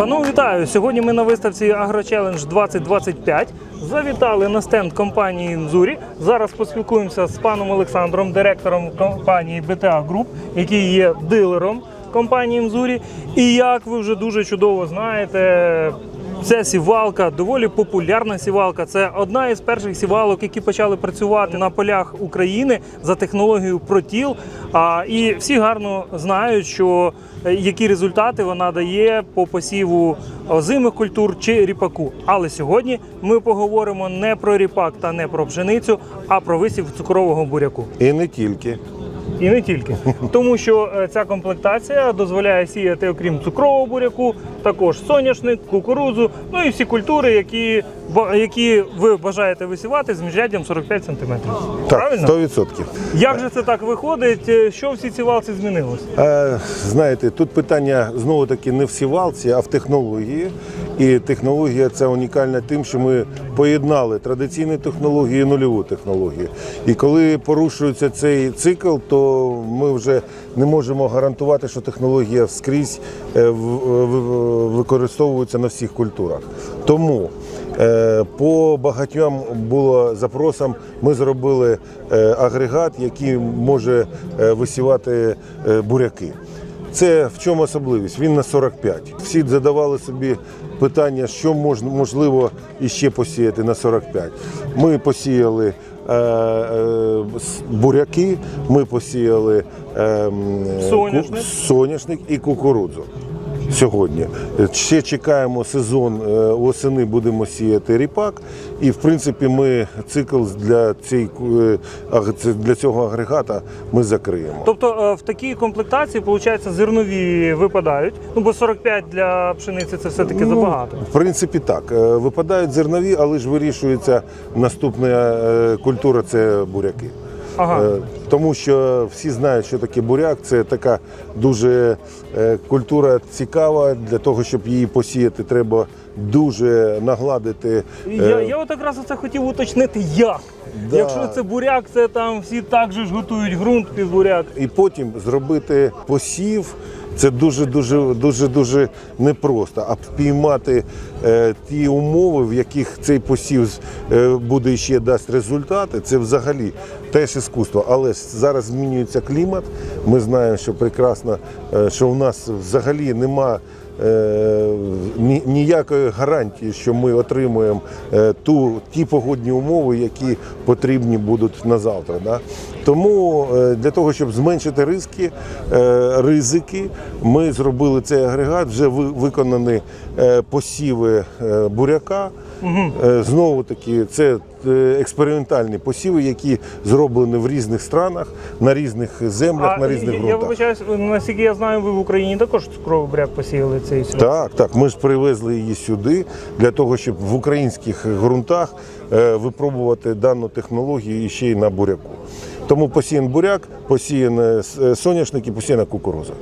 Панове, вітаю! Сьогодні ми на виставці AgroChallenge 2025. Завітали на стенд компанії Нзурі. Зараз поспілкуємося з паном Олександром, директором компанії BTA Group, який є дилером компанії Мзурі. І як ви вже дуже чудово знаєте, ця сівалка доволі популярна сівалка. Це одна із перших сівалок, які почали працювати на полях України за технологією протіл. А і всі гарно знають, що е, які результати вона дає по посіву озимих культур чи ріпаку. Але сьогодні ми поговоримо не про ріпак та не про пшеницю, а про висів цукрового буряку. І не тільки. І не тільки, тому що е, ця комплектація дозволяє сіяти, окрім цукрового буряку, також соняшник, кукурудзу, ну і всі культури, які, які ви бажаєте висівати з міжряддям 45 см. Так, Правильно? 100%. Як же це так виходить? Е, Що в цій цівалці змінилось? Е, знаєте, тут питання знову таки не в сівалці, а в технології. І технологія ця унікальна тим, що ми поєднали традиційні технології і нульову технологію. І коли порушується цей цикл, то ми вже не можемо гарантувати, що технологія вскрізь е, використовується на всіх культурах. Тому Е, По багатьом було запросам. Ми зробили е, агрегат, який може висівати буряки. Це в чому особливість? Він на 45. Всі задавали собі питання, що можна можливо іще посіяти на 45. Ми посіяли е, е, буряки, ми посіяли е, м, Соняшник. соняшник і кукурудзу. Сьогодні ще чекаємо сезон е, восени. Будемо сіяти ріпак, і в принципі ми цикл для цієї е, для цього агрегата ми закриємо. Тобто е, в такій комплектації, виходить, зернові випадають. Ну бо 45 для пшениці це все-таки забагато. В принципі, так випадають зернові, але ж вирішується наступна культура це буряки. Ага. Тому що всі знають, що таке буряк. Це така дуже е, культура цікава. Для того, щоб її посіяти, треба дуже нагладити. е, Я, я от якраз це хотів уточнити, як. Да. Якщо це буряк, це там всі так же ж готують ґрунт під буряк. і потім зробити посів. Це дуже дуже дуже дуже непросто. А впіймати е, ті умови, в яких цей посів е, буде ще дасть результати, це взагалі теж іскусство. Але зараз змінюється клімат. Ми знаємо, що прекрасно, е, що у нас взагалі нема. е, Ніякої гарантії, що ми отримуємо е, ту, ті погодні умови, які потрібні будуть на завтра. Да? Тому для того, щоб зменшити ризики, е, ризики, ми зробили цей агрегат, вже ви- виконані посіви буряка. Е, Знову таки, це е, експериментальні посіви, які зроблені в різних странах, на різних землях, на різних я, я ґрунтах. вибачаюсь, наскільки я знаю, ви в Україні також цукровий буряк посіяли цей сюди. Так, так. Ми ж привезли її сюди для того, щоб в українських ґрунтах е, випробувати дану технологію і ще й на буряку. Тому посіян буряк, посіян соняшники, е, соняшник і посіяна кукуруза.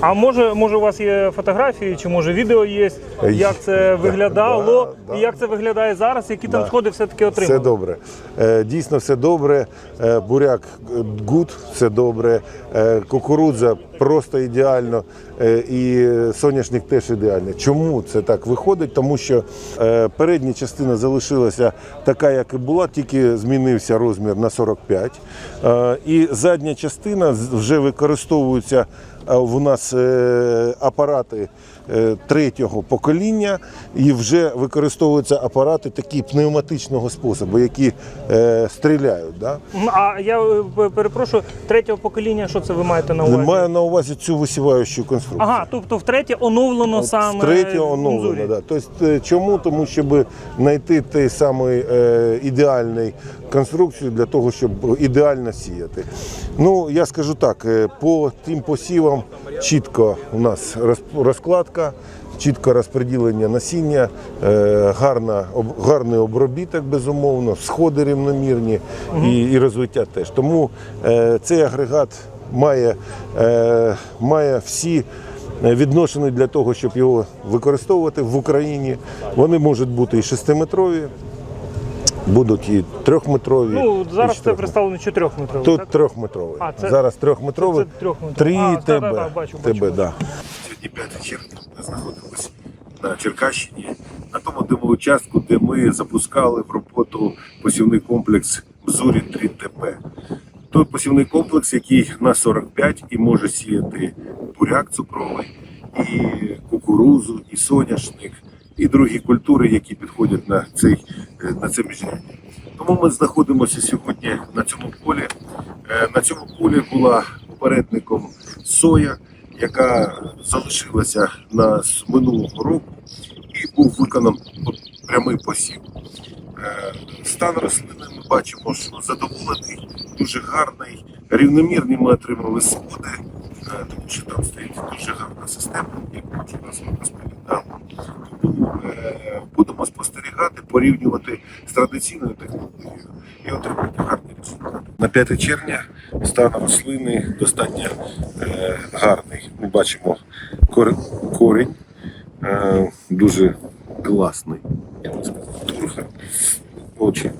А може, може, у вас є фотографії, чи може відео є, як це виглядало, Е, да, да. і як це виглядає зараз, які там сходи все-таки отримали? Все добре. Е, Дійсно, все добре. Е, Буряк е, гуд, все добре. Е, Кукурудза просто ідеально. Е, І соняшник теж ідеальний. Чому це так виходить? Тому що е, передня частина залишилася така, як і була, тільки змінився розмір на 45. Е, І задня частина вже використовується. У нас е, апарати е, третього покоління, і вже використовуються апарати такі пневматичного способу, які е, стріляють. Да? А я перепрошую, третього покоління, що це ви маєте на увазі? Маю на увазі цю висіваючу конструкцію. Ага, тобто втретє оновлено саме. Третє оновлено. Да. Тобто, чому? Тому щоб знайти той самий ідеальний конструкцію для того, щоб ідеально сіяти. Ну, я скажу так, е, по тим посівам чітко у нас роз- розкладка. Чітко розподілення насіння, е, гарна, гарний обробіток, безумовно, сходи рівномірні і, і розвиття теж. Тому е, цей агрегат має, має всі відношені для того, щоб його використовувати в Україні. Вони можуть бути і шестиметрові, будуть і трьохметрові. Ну, і зараз це чотирьохметрові. представлено чотирьохметровий. Тут так? трьохметровий. А, це- Зараз трьохметровий. це- це трьохметровий. Три А, ТБ. та-та-та, бачу, ТБ, бачу, да. Сьогодні 5 червня знаходимося на Черкащині, на тому демоучастку, де ми запускали в роботу посівний комплекс Мзурі 3ТП. Той посівний комплекс, який на 45 і може сіяти буряк цукровий, і кукурузу, і соняшник, і другі культури, які підходять на цей е, на це міжряддя. Тому ми знаходимося сьогодні на цьому полі. Е, На цьому полі була попередником соя, яка залишилася на минулого року, і був виконаний прямий посів. Е, Стан рослини ми бачимо, що задоволений, дуже гарний, рівномірні ми отримали сходи, тому що там стоїть дуже гарна система, яку нас розповідав. Тому е, будемо спостерігати, порівнювати з традиційною технологією і отримати гарні результати. На 5 червня стан рослини достатньо е, гарний. Ми бачимо кор- корінь е, дуже класний. Я би сказав, турга, очі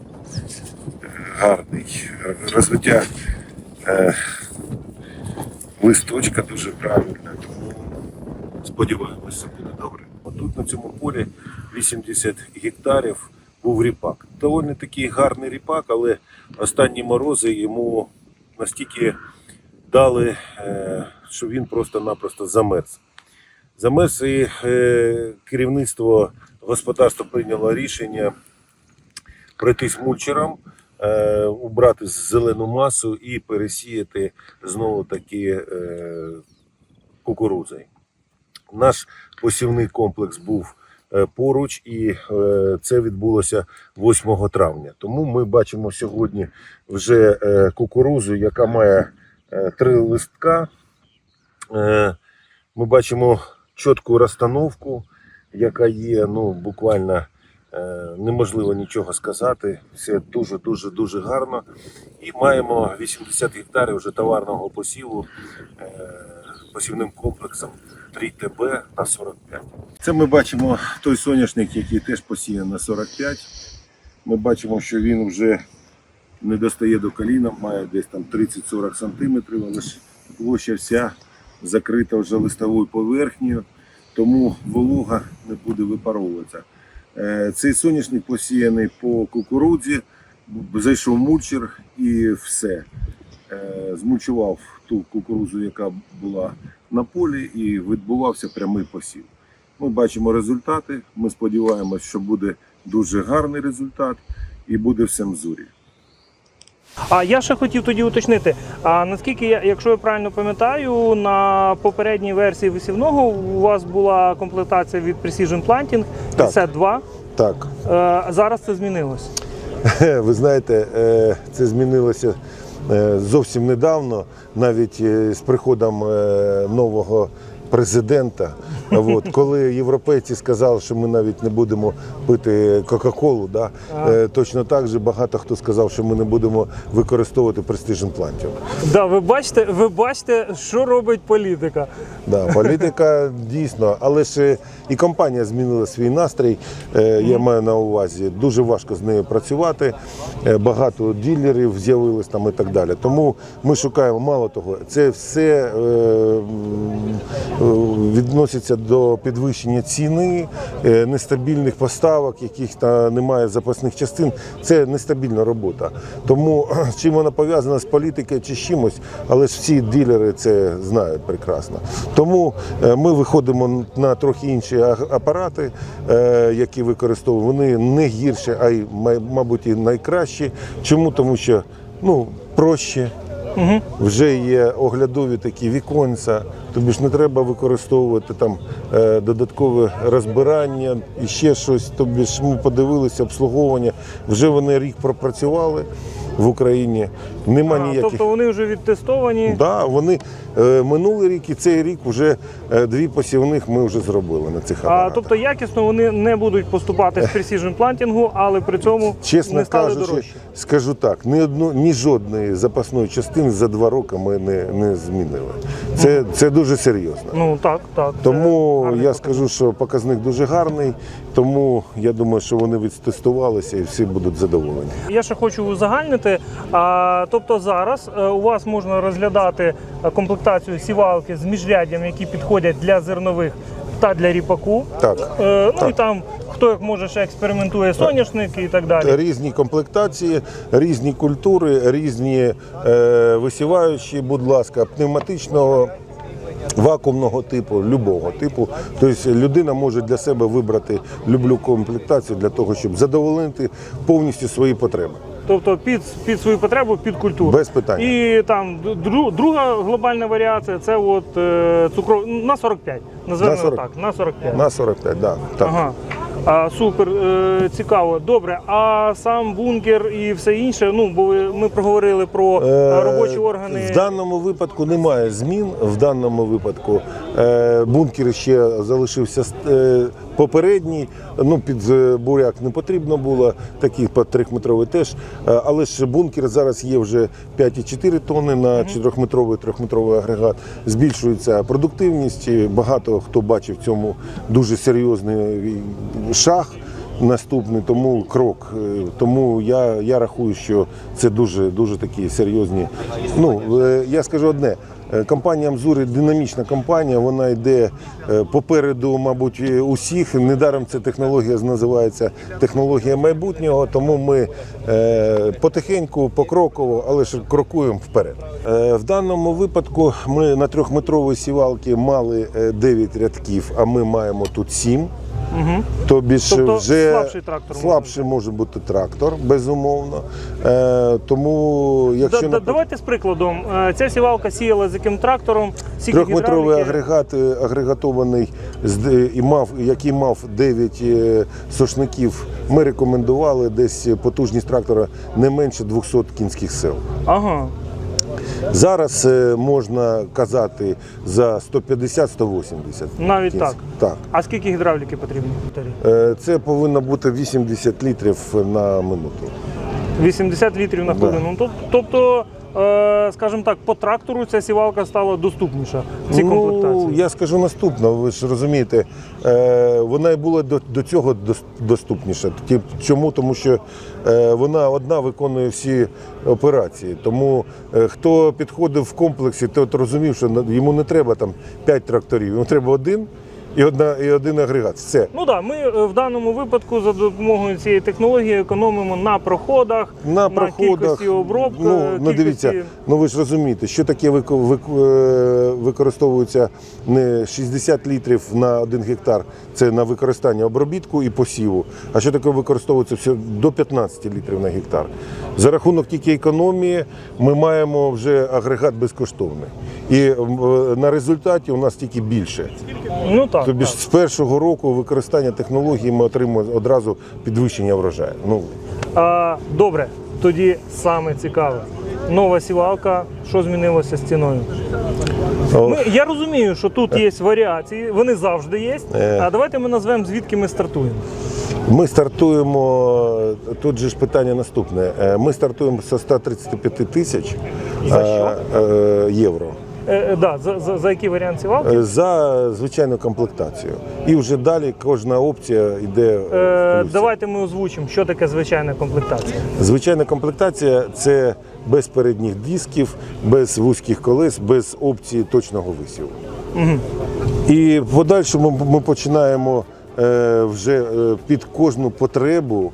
е, гарний. Розвиття е, листочка дуже правильне, тому сподіваємося, буде добре. Тут на цьому полі 80 гектарів був ріпак. Доволі такий гарний ріпак, але останні морози йому настільки дали, е, що він просто-напросто замерз. Замерз і е, керівництво господарства прийняло рішення пройтись мульчером, е, убрати зелену масу і пересіяти знову таки кукурудзою. Наш посівний комплекс був е, поруч, і е, це відбулося 8 травня. Тому ми бачимо сьогодні вже е, кукурузу, яка має три листка. Ми бачимо чітку розстановку, яка є ну, буквально неможливо нічого сказати. Все дуже дуже гарно. І маємо 80 гектарів вже товарного посіву посівним комплексом 3ТБ на 45. Це ми бачимо той соняшник, який теж посіян на 45. Ми бачимо, що він вже не достає до коліна, має десь там 30-40 сантиметрів, але ж площа вся закрита вже листовою поверхнею, тому волога не буде випаровуватися. Е, Цей соняшник посіяний по кукурудзі, зайшов мульчер і все. Е, Змульчував ту кукурудзу, яка була на полі, і відбувався прямий посів. Ми бачимо результати. Ми сподіваємося, що буде дуже гарний результат і буде все мзурі. А я ще хотів тоді уточнити. А наскільки я, якщо я правильно пам'ятаю, на попередній версії висівного у вас була комплектація від Precision Planting Так. 2. Так, Е, зараз це змінилось. Ви знаєте, е, це змінилося е, зовсім недавно, навіть е, з приходом е, нового президента. От, коли європейці сказали, що ми навіть не будемо пити Кока-Колу, да, е, точно так же багато хто сказав, що ми не будемо використовувати Precision Planting. Да, ви бачите, ви бачите, що робить політика. Да, політика дійсно, але ж е, і компанія змінила свій настрій. Е, Я маю на увазі, дуже важко з нею працювати. е, Багато ділерів з'явилось там і так далі. Тому ми шукаємо мало того, це все е, відноситься до підвищення ціни, е, нестабільних поставок, яких та немає запасних частин. Це нестабільна робота. Тому з чим вона пов'язана з політикою чи з чимось, але ж всі ділери це знають прекрасно. Тому е, ми виходимо на трохи інші апарати, е, які використовуємо. Вони не гірші, а й мабуть і найкращі. Чому? Тому що ну проще. Вже є оглядові такі віконця, тобі ж не треба використовувати там е, додаткове розбирання і ще щось. Тобі ж ми подивилися обслуговування. Вже вони рік пропрацювали в Україні. Нема А, ніяких. тобто вони вже відтестовані. Да, вони е, минулий рік і цей рік вже е, дві посівних ми вже зробили на цих А, тобто якісно вони не будуть поступати з Precision Planting, але при цьому Чесно не стали кажучи, дорожчі. скажу так, ні одну, ні жодної запасної частини за два роки ми не, не змінили. Це, це дуже серйозно. Ну так, так. Тому я скажу, що показник дуже гарний, тому я думаю, що вони відтестувалися і всі будуть задоволені. Я ще хочу узагальнити. А, тобто зараз е, у вас можна розглядати е, комплектацію сівалки з міжряддям, які підходять для зернових та для ріпаку. Так. Е, ну Так. і там хто як може ще експериментує соняшник і так далі. Різні комплектації, різні культури, різні е, висіваючі, будь ласка, пневматичного. Вакуумного типу, любого типу. Тобто людина може для себе вибрати люблю комплектацію для того, щоб задовольнити повністю свої потреби. Тобто під, під свою потребу, під культуру. Без питань. І там дру- друга глобальна варіація це от е, цукров на 45. Назвемо На 40. так, на 45. На 45, да, так. Ага. А, супер, е, цікаво. Добре. А сам бункер і все інше. Ну, бо ми проговорили про е, Е, робочі органи. В даному випадку немає змін. В даному випадку е, бункер ще залишився е, попередній. Ну, під е, буряк не потрібно було, такий по 3-метровий теж. Е, але ж бункер зараз є вже 5,4 тонни на 4-метровий 3-метровий агрегат. Збільшується продуктивність. Багато хто бачив в цьому дуже серйозний шаг наступний, тому крок. Е, Тому я, я рахую, що це дуже дуже такі серйозні. Ну я скажу одне. Е, Компанія Амзури динамічна компанія, вона йде е, попереду, мабуть, е, усіх. Недаром ця технологія називається технологія майбутнього, тому ми потихеньку, покроково, але ж крокуємо вперед. В даному випадку ми на трьохметровій сівалці мали 9 рядків, а ми маємо тут 7. Угу. Тобі ж Тобто вже слабший трактор слабший може бути трактор, безумовно. Е, тому, якщо наприклад, Давайте з прикладом. Е, Ця сівалка сіяла з яким трактором, трьохметровий агрегат е, агрегатований і мав, який мав 9 е, сошників, ми рекомендували десь потужність трактора не менше 200 кінських сил. Ага. Зараз е, можна казати за 150-180. Навіть кінців. так. Так. А скільки гідравліки потрібно? Е, Це повинно бути 80 літрів на минуту. 80 літрів на хвилину. Да. Тобто, е, скажімо так, по трактору ця сівалка стала доступніша в цій ну, комплектації. я скажу наступне, ви ж розумієте, е, вона і була до, до цього доступніша. Чому? Тому що е, вона одна виконує всі операції. Тому е, хто підходив в комплексі, той розумів, що йому не треба там 5 тракторів, йому треба один і, одна, і один агрегат. Все. Ну так, ми е, в даному випадку за допомогою цієї технології економимо на проходах, На проходах, кількості обробки. ну, кількості... ну дивіться, ну ви ж розумієте, що таке е, використовується не 60 літрів на один гектар, це на використання обробітку і посіву. А що таке використовується все до 15 літрів на гектар. За рахунок тільки економії ми маємо вже агрегат безкоштовний. І е, на результаті у нас тільки більше. Ну так. Тобі ж з першого року використання технології ми отримуємо одразу підвищення врожаю. Ну, А, добре, тоді саме цікаве. Нова сівалка, що змінилося з ціною? Ми, я розумію, що тут є варіації, вони завжди є. Е. А давайте ми назвемо, звідки ми стартуємо. Ми стартуємо. Тут же ж питання наступне. Е, Ми стартуємо зі 135 тисяч За е, е, євро Е, е, да, за, за, за який варіант сівалки? е, за звичайну комплектацію. І вже далі кожна опція йде. Е, плюсі. давайте ми озвучимо, що таке звичайна комплектація. Звичайна комплектація це без передніх дисків, без вузьких колес, без опції точного висіву. І в подальшому ми починаємо е, вже під кожну потребу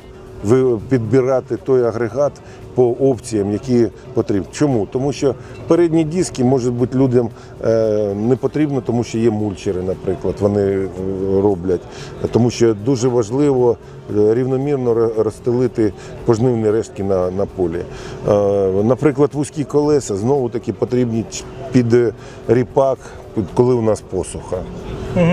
підбирати той агрегат по опціям, які потрібні. Чому? Тому що передні диски може бути людям е, не потрібно, тому що є мульчери, наприклад, вони е, роблять. Тому що дуже важливо е, рівномірно розстелити пожнивні рештки на, на полі. Наприклад, вузькі колеса знову таки потрібні під ріпак, коли у нас посуха.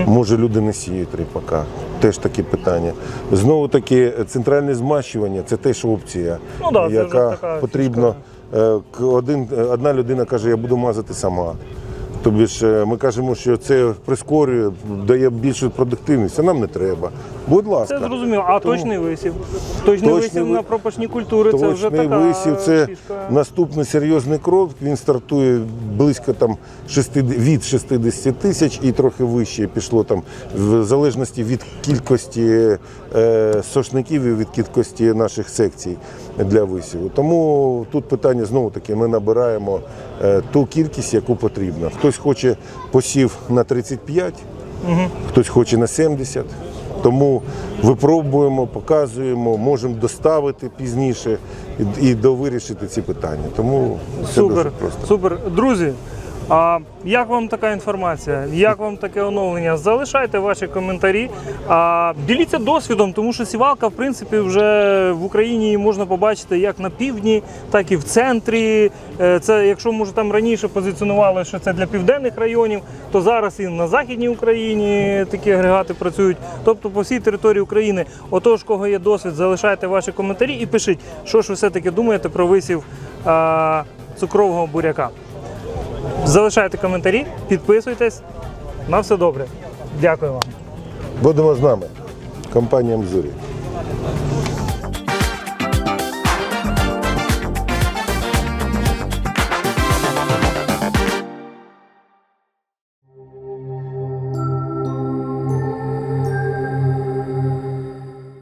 Може люди не сіють ріпака. Теж таке питання. Знову таки, центральне змащування це теж опція, Ну да, яка така потрібна. Е, Один, е, одна людина каже, я буду мазати сама. Тобі ж е, ми кажемо, що це прискорює, дає більшу продуктивність, а нам не треба. Будь ласка. Це зрозуміло. А Тому- точний висів? Точний, Точний висів ви- на пропашні культури це вже Точний така висів це фішка. наступний серйозний крок. Він стартує близько там 60, від 60 тисяч і трохи вище пішло там в залежності від кількості е, сошників і від кількості наших секцій для висіву. Тому тут питання знову таки: ми набираємо е, ту кількість, яку потрібно. Хтось хоче посів на 35. хтось хоче на 70. Тому випробуємо, показуємо, можемо доставити пізніше і, довирішити ці питання. Тому все дуже просто. супер. Друзі, а як вам така інформація? Як вам таке оновлення? Залишайте ваші коментарі. А, діліться досвідом, тому що сівалка, в принципі, вже в Україні її можна побачити як на півдні, так і в центрі. Е, Це, якщо може там раніше позиціонували, що це для південних районів, то зараз і на західній Україні такі агрегати працюють. Тобто по всій території України. Отож, кого є досвід, залишайте ваші коментарі і пишіть, що ж ви все-таки думаєте про висів а, цукрового буряка. Залишайте коментарі, підписуйтесь. На все добре. Дякую вам. Будемо з нами. Компанія Мзурі.